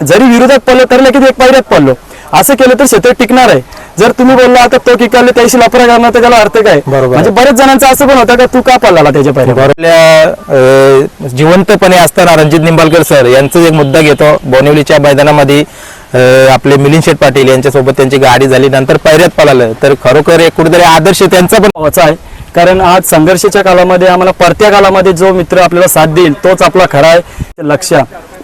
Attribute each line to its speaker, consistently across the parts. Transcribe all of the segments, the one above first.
Speaker 1: जरी विरोधात पडलो तर लगेच एक पायऱ्यात पडलो. असं केलं तर क्षेत्र टिकणार आहे. जर तुम्ही बोलला आता तो किकाले त्याशी लफरा करणार तर त्याला अर्थ काय?
Speaker 2: बरोबर.
Speaker 1: म्हणजे बरेच जणांचं असं पण होतं का तू का पडला त्याच्या पायऱ्या
Speaker 2: आपल्या अ, जिवंतपणे असताना रणजित निंबाळकर सर यांचा एक मुद्दा घेतो. बोनिवलीच्या मैदानामध्ये अ, आपले मिलिंद शेठ पाटील यांच्यासोबत त्यांची गाडी झाली नंतर पैऱ्यात पळालं. तर खरोखर एक कुठेतरी आदर्श त्यांचा पण
Speaker 1: महत्त्वाचा आहे. कारण आज संघर्षाच्या कालामध्ये आम्हाला परत्या कालामध्ये जो मित्र आपल्याला साथ देईल तोच आपला खरा आहे. ते लक्ष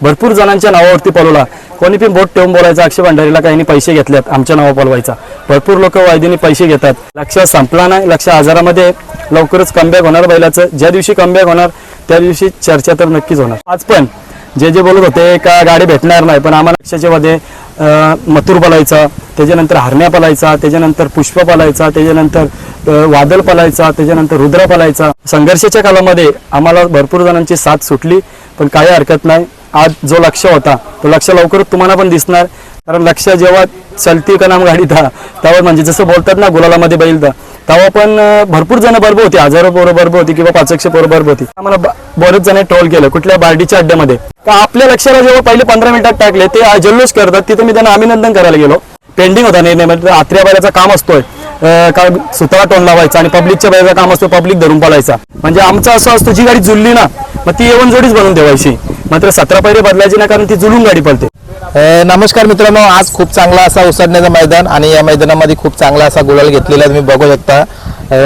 Speaker 1: भरपूर जणांच्या नावावरती पळवला. कोणी पण बोट ठेवून बोलायचं अक्षय भंडारीला काहींनी पैसे घेतलेत आमच्या नावा पळवायचा. भरपूर लोक वायदीने पैसे घेतात. लक्ष संपला नाही लक्ष आजारामध्ये लवकरच कमबॅक होणार बैलाचं. ज्या दिवशी कमबॅक होणार त्या दिवशी चर्चा तर नक्कीच होणार. आज पण जे जे बोलत होते का गाडी भेटणार नाही पण आम्हाला लक्षाच्या मध्ये मथुर पलायचा त्याच्यानंतर हरण्या पलायचा त्याच्यानंतर पुष्प पलायचा त्याच्यानंतर वादल पलायचा त्याच्यानंतर रुद्र पलायचा. संघर्षाच्या कालामध्ये आम्हाला भरपूर जणांची साथ सुटली पण काही हरकत नाही. आज जो लक्ष होता तो लक्ष लवकरच तुम्हाला पण दिसणार. कारण लक्ष जेव्हा चलती का नाम गाडी था तेव्हा म्हणजे जसं बोलतात ना गुलालामध्ये बैल था तेव्हा पण भरपूर जण बरोबर होती. हजारो पोरं बरोबर होती किंवा पाचशे पोरं बरोबर होती. आम्हाला बरेच जण ट्रोल केलं कुठल्या बार्डीच्या अड्ड्यामध्ये. तर आपल्या लक्षाला जेव्हा पहिले पंधरा मिनिटात टाकले ते जल्लोष करतात. तिथं मी त्यांना अभिनंदन करायला गेलो. पेंडिंग होता निर्णय म्हणजे आत्र्या बैलाचा काम असतोय. काय का सुतळा टोन लावायचा आणि पब्लिकच्या बैलाचा काम असतो पब्लिक धरून पळायचा. म्हणजे आमचं असं असतं जी गाडी जुळली ना मग ती येऊन जोडीच बनवून ठेवायची. मात्र सतरा पैरे बदलायची ना कारण ती जुळून गाडी पळते.
Speaker 2: नमस्कार मित्रांनो आज खूप चांगला असा उसडण्याचं मैदान आणि या मैदानामध्ये खूप चांगला असा गुलाल घेतलेला तुम्ही बघू शकता.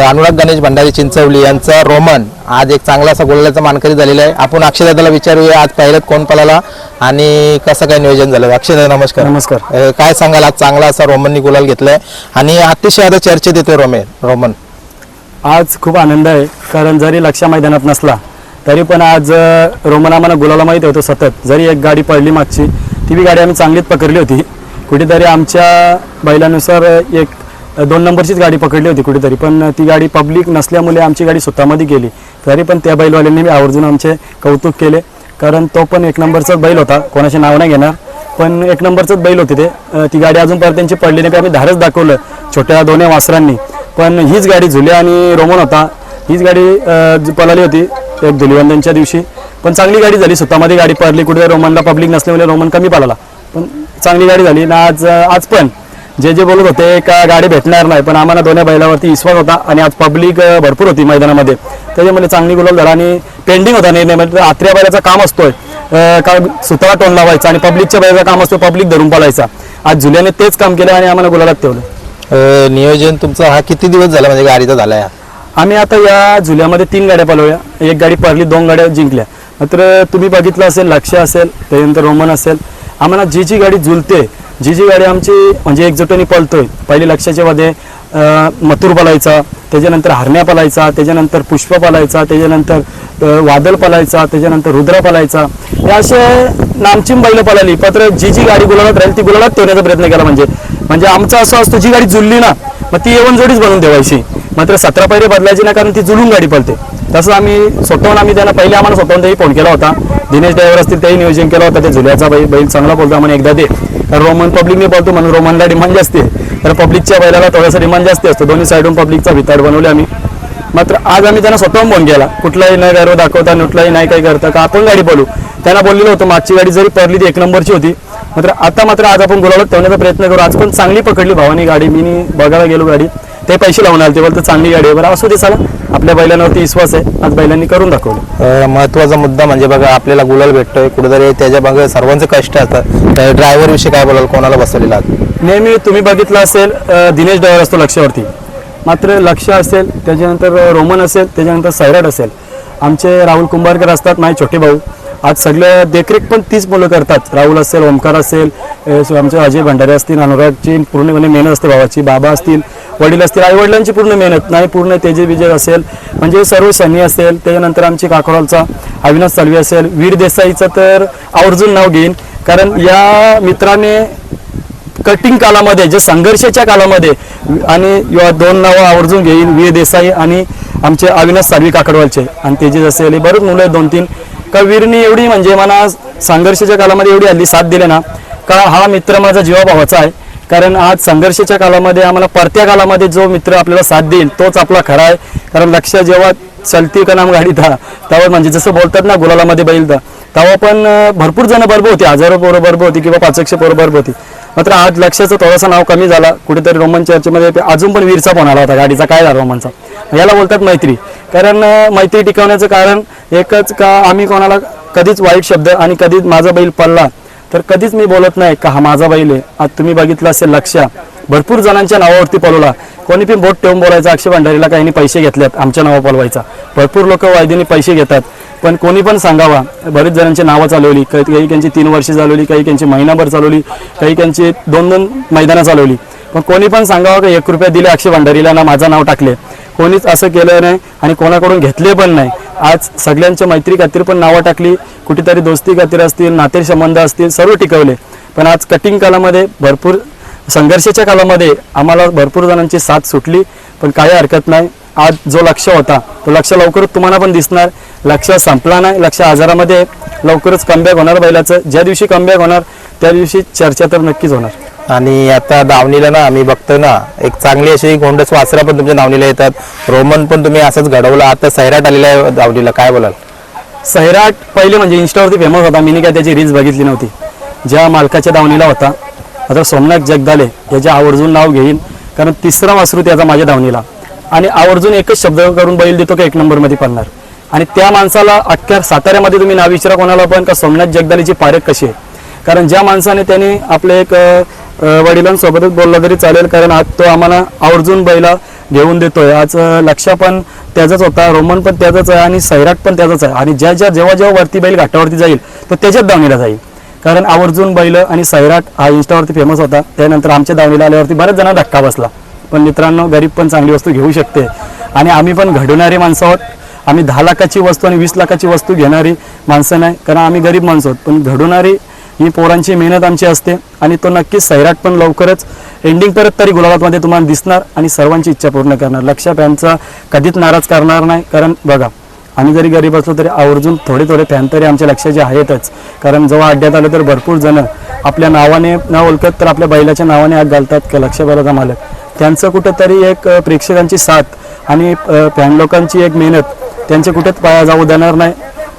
Speaker 2: अनुराग गणेश भंडारी चिंचवली यांचा रोमन आज एक चांगला असा गुलालाचा मानकरी झालेला आहे. आपण अक्षयदादाला विचारूया आज पहिल्यात कोण पळाला आणि कसं काय नियोजन झालं? अक्षयदादा नमस्कार.
Speaker 1: नमस्कार.
Speaker 2: काय सांगाल आज चांगला असा रोमननी गुलाल घेतलाय आणि अतिशय आता चर्चेत येतोय रोमे रोमन.
Speaker 1: आज खूप आनंद आहे कारण जरी लक्ष मैदानात नसला तरी पण आज रोमन आम्हाला गुलाला माहीत होतो सतत. जरी एक गाडी पडली मागची ती बी गाडी आम्ही चांगलीच पकडली होती. कुठेतरी आमच्या बैलानुसार एक दोन नंबरचीच गाडी पकडली होती कुठेतरी. पण ती गाडी पब्लिक नसल्यामुळे आमची गाडी स्वतःमध्ये गेली. तरी पण त्या बैलवाल्यांनी मी आवर्जून आमचे कौतुक केले. कारण तो पण एक नंबरचाच बैल होता. कोणाचे नाव नाही घेणार. पण एक नंबरचंच बैल होते ते. ती गाडी अजूनपर्यंत त्यांची पडली नाही. आम्ही धारच दाखवलं छोट्या दोन्ही वासरांनी. पण हीच गाडी झुले आणि रोमन होता. हीच गाडी पळाली होती. एक धुलिवंदनच्या दिवशी. पण चांगली गाडी झाली. स्वतःमध्ये गाडी पडली. कुठे रोमनला पब्लिक नसल्यामुळे रोमन कमी पडला पण चांगली गाडी झाली. ना आज आज पण जे जे बोलत होते का गाडी भेटणार नाही पण आम्हाला दोन्ही बैलावरती विश्वास होता आणि आज पब्लिक भरपूर होती मैदानामध्ये. त्याच्यामध्ये चांगली गुलाल झाला. आणि पेंडिंग होता निर्णय. म्हणजे आत्र्या बैलाचं काम असतोय. का सुतळा टोन लावायचा आणि पब्लिकच्या बैलाचं काम असतो. पब्लिक धरून पळायचा. आज जुल्याने तेच काम केलं आणि आम्हाला गुलालात ठेवलं.
Speaker 2: नियोजन तुमचा हा किती दिवस झाला? म्हणजे गाडीचा झाला हा?
Speaker 1: आम्ही आता या झुल्यामध्ये तीन गाड्या पळवल्या एक गाडी पडली दोन गाड्या जिंकल्या. मात्र तुम्ही बघितलं असेल लक्ष असेल त्याच्यानंतर रोमन असेल. आम्हाला जी जी गाडी झुलते जी जी गाडी आमची म्हणजे एकजुटीने पळतोय पहिली लक्षाच्या मध्ये मथुर पलायचा त्याच्यानंतर हरण्या पलायचा त्याच्यानंतर पुष्प पलायचा त्याच्यानंतर वादल वादळ पलायचा त्याच्यानंतर रुद्र पलायचा. हे असे नामचीम बैल पळाली. मात्र जी जी गाडी गुलाबात राहील ती गुलाबात ठेवण्याचा प्रयत्न केला म्हणजे. म्हणजे आमचं असं असतं जी गाडी जुळली ना मग ती येऊन जोडीच बनवून ठेवायची. मात्र सतरा पैरे बदलायची ना कारण ती जुळून गाडी पळते. तसं आम्ही स्वतःहून आम्ही त्यांना पहिले आम्हाला स्वतःहून फोन केला होता. दिनेश ड्रायव्हर असतील तेही नियोजन केलं होतं. ते झुल्याचा बैल बैल चांगला बोलतो आम्हाला एकदा दे. कारण रोमन पब्लिकने बोलतो म्हणून रोमनला डिमांड जास्त आहे. तर पब्लिकच्या बैलाला थोडासा डिमांड जास्त असतो. दोन्ही साईडून पब्लिकचा भिताड बनवले आम्ही. मात्र आज आम्ही त्यांना स्वतःहून फोन केला. कुठलाही नाही गर्व दाखवता कुठलाही नाही काही करता का आपण गाडी बोलू? त्यांना बोललेलं होतं मागची गाडी जरी पडली ती एक नंबरची होती. मात्र आता मात्र आज आपण गुलाबात ठेवण्याचा प्रयत्न करू. आज पण चांगली पकडली भावानी गाडी. मी बघायला गेलो गाडी. ते पैसे लावून आले ते बोलतं चांगली गाडी आहे. बरं असू दे चला. आपल्या बैलांवरती विश्वास आहे. आज बैलांनी करून दाखवलं.
Speaker 2: महत्त्वाचा मुद्दा म्हणजे बघा आपल्याला गुलाल भेटतोय. कुठेतरी त्याच्यामागे सर्वांचे कष्ट असतात. ड्रायव्हर विषयी काय बोलाल? कोणाला बसवलेला आहात?
Speaker 1: नेहमी तुम्ही बघितलं असेल अं, दिनेश ड्रायव्हर असतो लक्षावरती मात्र लक्ष असेल त्याच्यानंतर रोमन असेल त्याच्यानंतर सैराट असेल. आमचे राहुल कुंभारकर असतात माझे छोटे भाऊ. आज सगळं देखरेख पण तीच मुलं करतात. राहुल असेल ओमकार असेल आमचे अजय भंडारे असतील अनुरागची पूर्णपणे म्हणजे मेहनत असते भावाची बाबा असतील वडील असतील आईवडिलांची पूर्ण मेहनत नाही पूर्ण तेजे विजय असेल म्हणजे सर्व शनी असेल त्याच्यानंतर आमची काकोरालचा अविनाश सालवी असेल वीर देसाईचं तर आवर्जून नाव घेईन. कारण या मित्राने कटिंग कालामध्ये जे संघर्षाच्या कालामध्ये आणि दोन नावं आवर्जून घेईन वीर देसाई आणि आमचे अविनाश सालवी काकडवालचे. आणि तेजेस असेल बरेच मुलं आहेत दोन तीन का वीरनी एवढी म्हणजे मला संघर्षाच्या काळामध्ये एवढी हल्ली साथ दिली ना का हा मित्र माझा जीवाभावाचा आहे. कारण आज संघर्षाच्या काळामध्ये आम्हाला परत्या काळामध्ये जो मित्र आपल्याला साथ देईल तोच आपला खरा आहे. कारण लक्ष जेव्हा चलती का नाम गाडी था तेव्हा म्हणजे जसं बोलतात ना गुलालामध्ये बैल दा तेव्हा पण भरपूर जण बरोबर होती. हजारो पोरं बरोबर होती किंवा पाचशे पोरं बरोबर होती. मात्र आज लक्षाचं थोडंसं नाव कमी झाला. कुठेतरी रोमन चर्चमध्ये अजून पण वीरचा फोन आला होता गाडीचा. काय झाला रोमनचा? याला बोलतात मैत्री. कारण मैत्री टिकवण्याचं कारण एकच का आम्ही कोणाला कधीच वाईट शब्द आणि कधीच माझा बैल पडला तर कधीच मी बोलत नाही का हा माझा बैल आहे. आज तुम्ही बघितलं असेल लक्ष. भरपूर जणांच्या नावावरती पळवला. कोणी पण बोट ठेवून बोलायचा अक्षय भंडारीला काहींनी पैसे घेतल्यात. आमच्या नावा पळवायचा. भरपूर लोक वायदेने पैसे घेतात. पण कोणी पण सांगावा. बरेच जणांची नावं चालवली. काही काही त्यांची तीन वर्षे चालवली काही त्यांची महिनाभर चालवली काही त्यांची दोन दोन मैदानं चालवली. पण कोणी पण सांगावं का एक रुपया दिले अक्षय भंडारीला ना माझं नाव टाकले? कोणीच असं केलं नाही आणि कोणाकडून घेतले पण नाही. आज सगळ्यांच्या मैत्री खातीर पण नावं टाकली. कुठेतरी दोस्ती खातीर असतील नाते संबंध असतील सर्व टिकवले. पण आज कटिंग कालामध्ये भरपूर संघर्षाच्या कालामध्ये आम्हाला भरपूर जणांची साथ सुटली. पण काही हरकत नाही. आज जो लक्ष होता तो लक्ष लवकरच तुम्हाला पण दिसणार. लक्ष संपला नाही. लक्ष आजारामध्ये लवकरच कमबॅक होणार बैलाचं. ज्या दिवशी कमबॅक होणार त्या दिवशी चर्चा तर नक्कीच होणार.
Speaker 2: आणि आता दावणीला ना आम्ही बघतो ना एक चांगली अशी गोंडस वासरा पण तुमच्या दावणीला येतात. रोमन पण तुम्ही असंच घडवलं. आता सैराट आलेला आहे दावणीला काय बोलाल?
Speaker 1: सैराट पहिले म्हणजे इन्स्टावरती फेमस होता. मी काय त्याची रील्स बघितली नव्हती. ज्या मालकाच्या दावणीला होता. आता सोमनाथ जगदाले याचे आवर्जून नाव घेईन. कारण तिसरा वासरू त्याचा माझ्या दावणीला आणि आवर्जून एकच शब्द करून बैल देतो का एक नंबरमध्ये पडणार. आणि त्या माणसाला अख्ख्या साताऱ्यामध्ये तुम्ही नाव विचारा कोणाला पण का सोमनाथ जगदालीची पारख कशी आहे? कारण ज्या माणसाने त्याने आपले एक वडिलांसोबतच बोलला तरी चालेल कारण आज तो आम्हाला आवर्जून बैला घेऊन देतोय. आज लक्षा लक्ष पण त्याचाच होता रोमन पण त्याचाच आहे आणि सैराट पण त्याचाच आहे. आणि ज्या ज्या जेव्हा जेव्हा वरती बैल घाटावरती जाईल तो त्याच्याच दावणीला जाईल. कारण आवर्जून बैल आणि सैराट हा इंस्टावरती फेमस होता. त्यानंतर आमच्या दावणीला आल्यावरती बऱ्याच जणांना धक्का बसला. पण मित्रांनो गरीब पण चांगली वस्तू घेऊ शकते. आणि आम्ही पण घडवणारे माणसं आहोत. आम्ही दहा लाखाची वस्तू आणि वीस लाखाची वस्तू घेणारी माणसं नाही कारण आम्ही गरीब माणसं आहोत. पण घडवणारी ही पोरांची मेहनत आमची असते आणि तो नक्कीच सैराट पण लवकरच एंडिंग परत तरी गुलाबातमध्ये तुम्हाला दिसणार आणि सर्वांची इच्छा पूर्ण करणार. लक्षात फॅनचा कधीच नाराज करणार नाही. कारण बघा आम्ही जरी गरीब असलो तरी आवर्जून थोडे थोडे फॅन तरी आमच्या लक्षाचे आहेतच. कारण जेव्हा अड्ड्यात आलं तर भरपूर जण आपल्या नावाने न ओळखत तर आपल्या बैलाच्या नावाने आग घालतात का लक्ष बैलाचा मालक त्यांचं कुठंतरी एक प्रेक्षकांची साथ आणि फॅन लोकांची एक मेहनत त्यांचे कुठेच पाया जाऊ देणार नाही.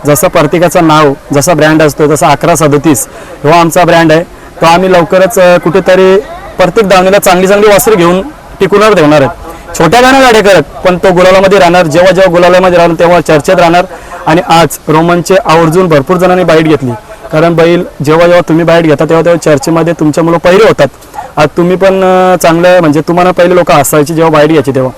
Speaker 1: जसं प्रत्येकाचं नाव जसा ब्रँड असतो जसा अकरा सदतीस हा आमचा ब्रँड आहे. तो आम्ही लवकरच कुठेतरी प्रत्येक दावणीला चांगली चांगली वस्त्र घेऊन टिकूनवर ठेवणार आहेत छोट्या गाण्या गाड्या करत पण तो गुलालामध्ये राहणार. जेव्हा जेव्हा गुलालामध्ये राहणार तेव्हा चर्चेत राहणार. आणि आज रोमनचे आवर्जून भरपूर जणांनी बाईट घेतली. कारण बैल जेव्हा जेव्हा तुम्ही बाईट घेता तेव्हा तेव्हा चर्चेमध्ये तुमच्या मुलं पहिले होतात. आज तुम्ही पण चांगलं म्हणजे तुम्हाला पहिले लोक हसायचे जेव्हा बाईट घ्यायची तेव्हा.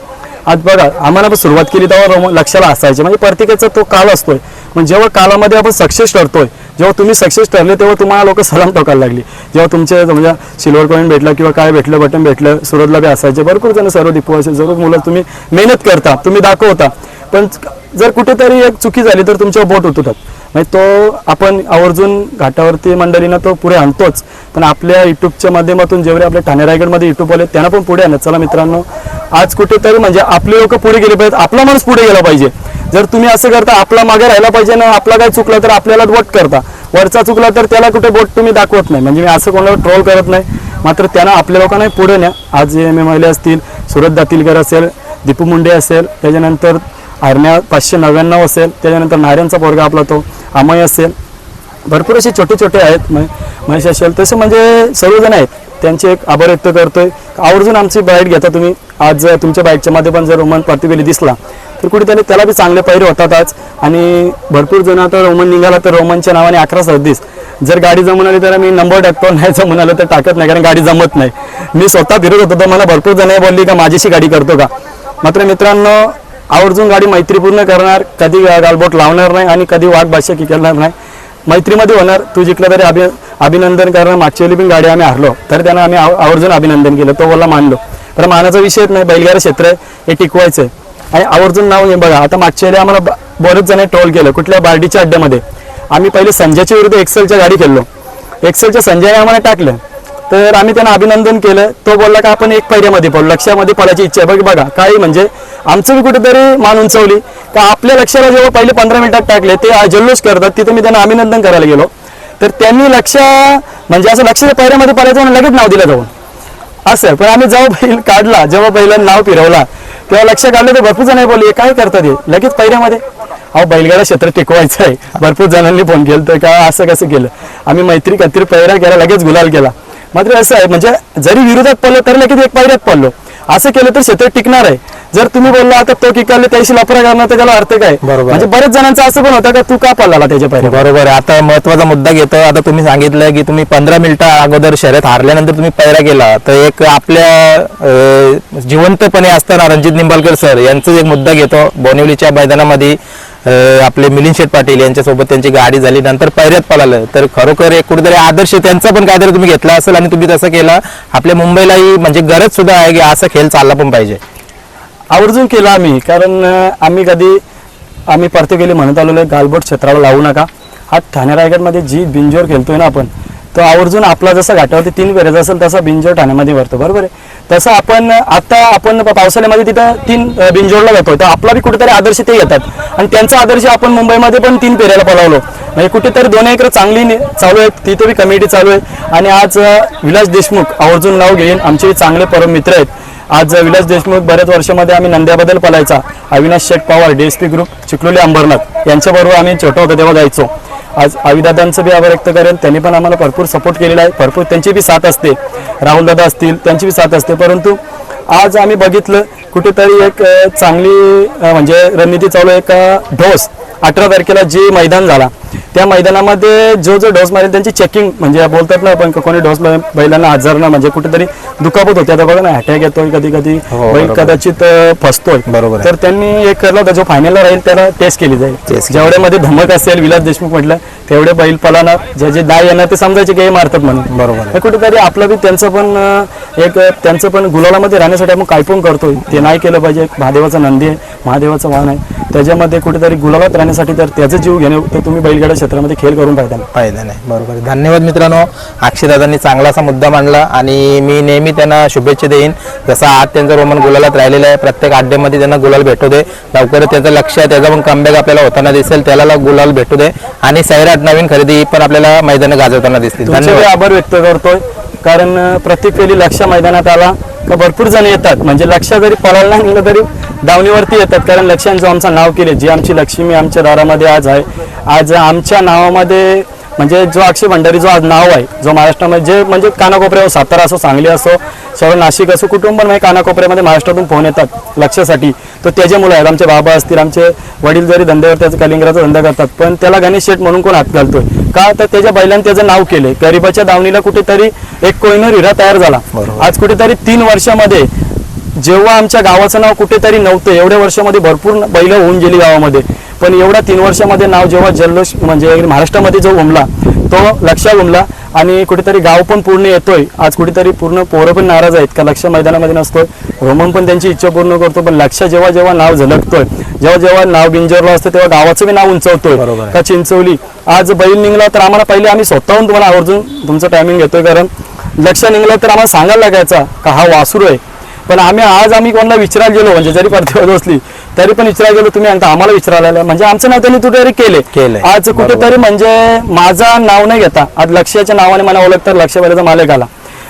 Speaker 1: आज बघा आम्हाला आपण सुरुवात केली तेव्हा रोम लक्षाला असायचे. म्हणजे प्रत्येकाचा तो काल असतोय. पण जेव्हा कालामध्ये आपण सक्सेस ठरतोय जेव्हा तुम्ही सक्सेस ठरले तेव्हा तुम्हाला लोक सलाम टोकायला लागली. जेव्हा तुमचे म्हणजे सिल्वर कॉईन भेटलं किंवा काय भेटलं बटन भेटलं सुरतला बी असायचे. भरपूर जण सर्व दीपू असेल सर्व मुलं तुम्ही मेहनत करता तुम्ही दाखवता. पण जर कुठेतरी एक चुकी झाली तर तुमच्या बोट उतरतात म्हणजे तो आपण आवर्जून घाटावरती मंडळीनं तो पुढे आणतोच. पण आपल्या युट्यूबच्या माध्यमातून जेवढे आपल्या ठाणे रायगडमध्ये युट्यूब आले त्यांना पण पुढे आणत चला मित्रांनो. आज कुठेतरी म्हणजे आपले लोक पुढे गेले पाहिजेत आपला माणूस पुढे गेला पाहिजे. जर तुम्ही असं करता आपला मागे राहिला पाहिजे ना आपला काय चुकला तर आपल्याला वट करता. वरचा चुकला तर त्याला कुठे बोट तुम्ही दाखवत नाही. म्हणजे मी असं कोणाला ट्रोल करत नाही. मात्र त्यांना आपल्या लोकांना पुढे न्या. आज एम एम असतील सुरत दातीलकर असेल दीपू मुंडे असेल त्याच्यानंतर आरण्या पाचशे नव्याण्णव असेल त्याच्यानंतर नाऱ्यांचा पोरगा आपला तो अमय असेल. भरपूर असे छोटे छोटे आहेत महेश असेल. तसे म्हणजे सर्वजण आहेत. त्यांचे एक आभार व्यक्त करतोय. आवर्जून आमची बाईट घेता तुम्ही. आज जर तुमच्या बाईटच्या मध्ये पण जर रोमन प्रतिवेली दिसला तर कुठेतरी त्याला बी चांगले पैरे होतात आज. आणि भरपूर जण आता रोमन निघाला तर रोमनच्या नावाने अकरा सदतीस जर गाडी जमून आली तर मी नंबर टाकतो. नाही जमून आलं तर टाकत नाही कारण गाडी जमत नाही. मी स्वतः फिरत होतो तर मला भरपूर जण बोलली का माझीशी गाडी करतो का? मात्र मित्रांनो आवर्जून गाडी मैत्रीपूर्ण करणार. कधी गालबोट लावणार नाही आणि कधी वाघ की करणार नाही. मैत्रीमध्ये होणार. तू जिंकलं तरी अभि अभिनंदन करणार. मागच्या वेळी पण गाडी आम्ही हरलो. तर त्यांना आम्ही आव- आवर्जून अभिनंदन केलं. तो बोला मानलो. तर मानाचा विषयच नाही. बैलगाडा क्षेत्र आहे. हे टिकवायचं आहे आणि आवर्जून नाव हे बघा. आता मागच्या वेळी आम्हाला बरेच जण ट्रोल केलं. कुठल्या? बार्डीच्या अड्ड्यामध्ये. आम्ही पहिले संजयच्या विरुद्ध एक्सेलच्या गाडी खेळलो. एक्सेलच्या संजयने आम्हाला टाकलं. तर आम्ही त्यांना अभिनंदन केलं. तो बोलला का आपण एक पैऱ्यामध्ये पडलो लक्षामध्ये पडायची इच्छा आहे. बघ बघा काही म्हणजे आमचं बी कुठेतरी मान उंचवली. का आपल्या लक्षाला जेव्हा पहिले पंधरा मिनिटात टाकले ते आ- जल्लोष करतात तिथं मी त्यांना अभिनंदन करायला गेलो. तर त्यांनी लक्ष म्हणजे असं लक्षाच्या पैऱ्यामध्ये पडायचं आणि लगेच नाव दिलं जाऊन. असं पण आम्ही जेव्हा बैल काढला जेव्हा पहिला नाव फिरवला तेव्हा लक्ष काढलं तर भरपूर जण बोलले काय करतात हे? लगेच पैऱ्यामध्ये अहो बैलगाडा क्षेत्र टिकवायचं आहे. भरपूर जणांनी फोन केलं तर का असं कसं केलं? आम्ही मैत्री कत्री पैरा केला लगेच गुलाल केला. मात्र असं आहे म्हणजे जरी विरोधात पडलो तर लगेच एक पैऱ्यात पडलो असं केलं तर क्षेत्र टिकणार आहे. जर तुम्ही बोलला आता तो किकाले त्याशी लफरा करणार तर त्याला अर्थ काय?
Speaker 2: बरोबर.
Speaker 1: म्हणजे बरेच जणांचं असं पण होतं का तू का पडला त्याच्या पैऱ्या
Speaker 2: बरोबर आहे. आता महत्त्वाचा मुद्दा घेतो. आता तुम्ही सांगितलं की तुम्ही पंधरा मिनिटं अगोदर शर्यत हारल्यानंतर तुम्ही पैरा केला. तर एक आपल्या जिवंतपणे असताना रणजित निंबाळकर सर यांचा एक मुद्दा घेतो. बोनिवलीच्या मैदानामध्ये आपले मिलिंद शेठ पाटील यांच्यासोबत त्यांची गाडी झाली नंतर पैऱ्यात पळालं. तर खरोखर एक कुठेतरी आदर्श त्यांचा पण काहीतरी तुम्ही घेतला असेल आणि तुम्ही तसं केला. आपल्या मुंबईलाही म्हणजे गरज सुद्धा आहे की असा खेळ चालला पण पाहिजे.
Speaker 1: आवर्जून केलं आम्ही कारण आम्ही कधी आम्ही परत गेले म्हणत आलेलो गालबोट क्षेत्राला लावू नका. हा ठाणे रायगडमध्ये जी बिंजोर खेळतोय ना आपण तो आवर्जून आपला जसा घाटावरती तीन फेऱ्याचा असेल तसा बिंजोड ठाण्यामध्ये भरतो. बरोबर आहे? तसं आपण आता आपण पावसाळ्यामध्ये तिथं तीन बिंजोडला जातो जातोय. तर आपला बी कुठेतरी आदर्श ते येतात. आणि त्यांचा आदर्श आपण मुंबईमध्ये पण तीन पेऱ्याला पळवलो. म्हणजे कुठेतरी दोन एकर चांगली चालू आहेत. तिथे बी कमिटी चालू आहे. आणि आज विलास देशमुख आवर्जून नाव घेईन. आमचे चांगले परम मित्र आहेत. आज विलास देशमुख बऱ्याच वर्षामध्ये आम्ही नंद्याबद्दल पलायचा. Avinash Sheth Pawar DSP group Chikhloli Ambernath. यांच्याबरोबर आम्ही छोटं होतो तेव्हा जायचो. आज अविदादांचं बी आभार व्यक्त करेल. त्यांनी पण आम्हाला भरपूर सपोर्ट केलेला आहे. भरपूर त्यांची बी साथ असते. राहुलदादा असतील त्यांची बी साथ असते. परंतु आज आम्ही बघितलं कुठेतरी एक चांगली म्हणजे रणनीती चालू आहे का? ढोस. अठरा तारखेला जे मैदान झाला त्या मैदानामध्ये जो जो डोस मारेल त्यांची चेकिंग म्हणजे बोलतात ना आपण कोणी डोस बैलांना हजार ना म्हणजे कुठेतरी दुखापत होते आता बघा ना अटॅक येतोय कधी कधी
Speaker 2: हो,
Speaker 1: बैल. कदाचित फसतोय
Speaker 2: बरोबर.
Speaker 1: तर त्यांनी एक केलं होतं जो फायनलला राहील त्याला टेस्ट केली जाईल. जेवढ्यामध्ये धमक असेल विलास देशमुख म्हटलं तेवढे बैल पलाणार जे जे दाय येणार ते समजायचे की हे मारतात म्हणून
Speaker 2: बरोबर.
Speaker 1: हे कुठेतरी आपलं बी त्यांचं पण एक त्यांचं पण गुलालामध्ये राहण्यासाठी आपण काय पण करतोय ते नाही केलं पाहिजे महादेवाचा नंदी आहे महादेवाचं वाहन आहे त्याच्यामध्ये कुठेतरी गुलालात राहण्यासाठी तर त्याचं जीव घेणे तर तुम्ही बैलगाडा क्षेत्रामध्ये खेळ करून
Speaker 2: फायदा नाही. बरोबर. आहे. धन्यवाद मित्रांनो. अक्षयदादांनी चांगला असा मुद्दा मांडला आणि मी नेहमी त्यांना शुभेच्छा देईन. जसा आज त्यांचा रोमन गुलालात राहिलेला आहे प्रत्येक अड्ड्यामध्ये त्यांना गुलाल भेटू दे. लवकरच त्याचं लक्ष आहे त्याचा पण कमबॅक आपल्याला होताना दिसेल. त्याला गुलाल भेटू दे. आणि सैराट नवीन खरेदी पण आपल्याला मैदान गाजवताना दिसतील धन्यवाद.
Speaker 1: आभार व्यक्त करतोय. कारण प्रत्येक वेळी लक्ष मैदानात आला. का भरपूर जण येतात. म्हणजे लक्ष जरी पळायला नाही निघलं तरी दावणीवरती येतात. कारण लक्ष्यांचं आमचं नाव केले जी आमची लक्ष्मी आमच्या दारामध्ये आज आहे. आज आमच्या नावामध्ये म्हणजे जो अक्षय भंडारी जो आज नाव आहे जो महाराष्ट्रामध्ये जे म्हणजे कानाकोपऱ्यावर सातारा असो सांगली असो सर्व नाशिक असो कुटुंब म्हणजे कानाकोपऱ्यामध्ये महाराष्ट्रातून फोन येतात लक्षासाठी. तर त्याचे मुलं आहेत आमचे बाबा असतील आमचे वडील जरी धंद्यावर त्याचा कलिंगराचा धंदा करतात पण त्याला गणेश शेठ म्हणून कोण हात घालतोय? का तर त्याच्या बैलांनी त्याचं नाव केले गरीबाच्या दावणीला कुठेतरी एक कोहिनूर हिरा तयार झाला. आज कुठेतरी तीन वर्षामध्ये जेव्हा आमच्या गावाचं नाव कुठेतरी नव्हतं एवढ्या वर्षामध्ये भरपूर बैल होऊन गेली गावामध्ये. पण एवढ्या तीन वर्षामध्ये नाव जेव्हा जल्लोष म्हणजे महाराष्ट्रामध्ये जो उमला तो लक्षात उमला आणि कुठेतरी गाव पण पूर्ण येतोय. आज कुठेतरी पूर्ण पोरं पण नाराज आहेत का लक्ष मैदानामध्ये नसतोय. रोमन पण त्यांची इच्छा पूर्ण करतो पण लक्ष जेव्हा जेव्हा नाव झलकतोय जेव्हा जेव्हा नाव बिंजोरला असतं तेव्हा गावाचं बी नाव उंचवतोय. का चिंचवली आज बैल निघला तर आम्हाला पहिले आम्ही स्वतःहून तुम्हाला आवर्जून तुमचं टायमिंग घेतोय कारण लक्ष निघलं तर आम्हाला सांगायला लागायचा का हा वासरू आहे. पण आम्ही आज आम्ही कोणाला विचारायला गेलो म्हणजे जरी परदेवात असली तरी पण विचारायला गेलो तुम्ही आता आम्हाला विचारायला. म्हणजे आमचं नाव त्यांनी कुठेतरी केले
Speaker 2: केलंय.
Speaker 1: आज कुठेतरी म्हणजे माझं नाव नाही घेता आज लक्ष्याच्या नावाने मला ओळख तर बैलाचा मालक आला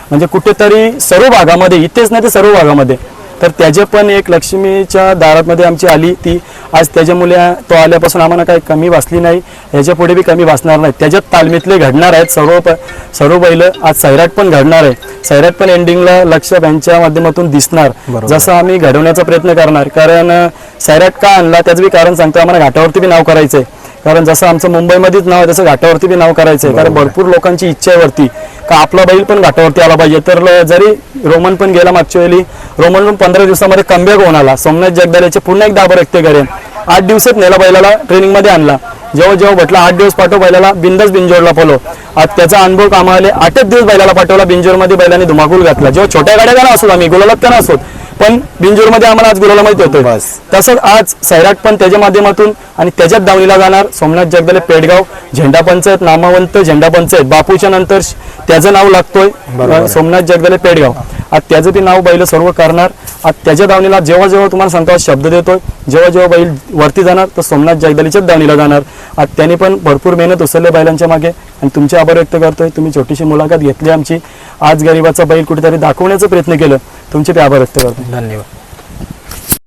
Speaker 1: म्हणजे कुठेतरी सर्व भागामध्ये इथेच नाही तर सर्व भागामध्ये तर त्याचे पण एक लक्ष्मीच्या दारामध्ये आमची आली ती. आज त्याच्या मुले तो आल्यापासून आम्हाला काही कमी वाचली नाही. ह्याच्या पुढे बी कमी वाचणार नाही. त्याच्यात तालमीतले घडणार आहेत सर्व प- सर्व बैल. आज सैराट पण घडणार आहे. सैराट पण एंडिंगला लक्ष यांच्या माध्यमातून दिसणार. जसं आम्ही घडवण्याचा प्रयत्न करणार. कारण सैराट का आणला त्याचं बी कारण सांगतो. आम्हाला घाटावरती बी नाव करायचंय. कारण जसं आमचं मुंबईमध्येच नाव आहे तसं घाटावरती बी नाव करायचंय. कारण भरपूर लोकांची इच्छा आहे वरती. का आपला बैल पण घाटावरती आला पाहिजे. तर जरी रोमन पण गेला मागच्या वेळी रोमन पण पंधरा दिवसामध्ये कमबॅक होऊन आला. सोमनाथ जगदाल याचे पुन्हा एकदा आभार व्यक्त करेन. आठ दिवसात नेला बैलाला ट्रेनिंगमध्ये आणला. जेव्हा जेव्हा म्हटलं आठ दिवस पाठव बैलाला बिंदस बिंजोडला पलो आज त्याचा अनुभव कामाले आठच दिवस बैलाला पाठवला बिंजोरमध्ये बैलांनी धुमाकूल घातला. जेव्हा छोट्या गाड्या का असो आम्ही गुलालात का असोत. पण बिंजोरमध्ये आम्हाला आज गुलाला माहिती
Speaker 2: बस.
Speaker 1: तसंच आज सैराट पण त्याच्या माध्यमातून आणि त्याच्यात दावणीला जाणार सोमनाथ जगदले पेडगाव. झेंडा पंचायत नामावंत झेंडा पंचायत. बापूच्या नंतर त्याचं नाव लागतोय. सोमनाथ जगदले पेडगाव. आज त्याचं बी नाव बैल सर्व करणार. त्याच्या दावणीला जेव्हा जेव्हा तुम्हाला सांगतो शब्द देतोय जेव्हा जेव्हा बैल वरती जाणार तर सोमनाथ जगदलीच्याच दावणीला जाणार. त्याने पण भरपूर मेहनत उचलले बैलांच्या मागे. आणि तुमचे आभार व्यक्त करतोय. तुम्ही छोटीशी मुलाखत घेतली आमची. आज गरिबाचा बैल कुठेतरी दाखवण्याचा प्रयत्न केलं. तुमचे ते आभार व्यक्त करतो.
Speaker 2: धन्यवाद.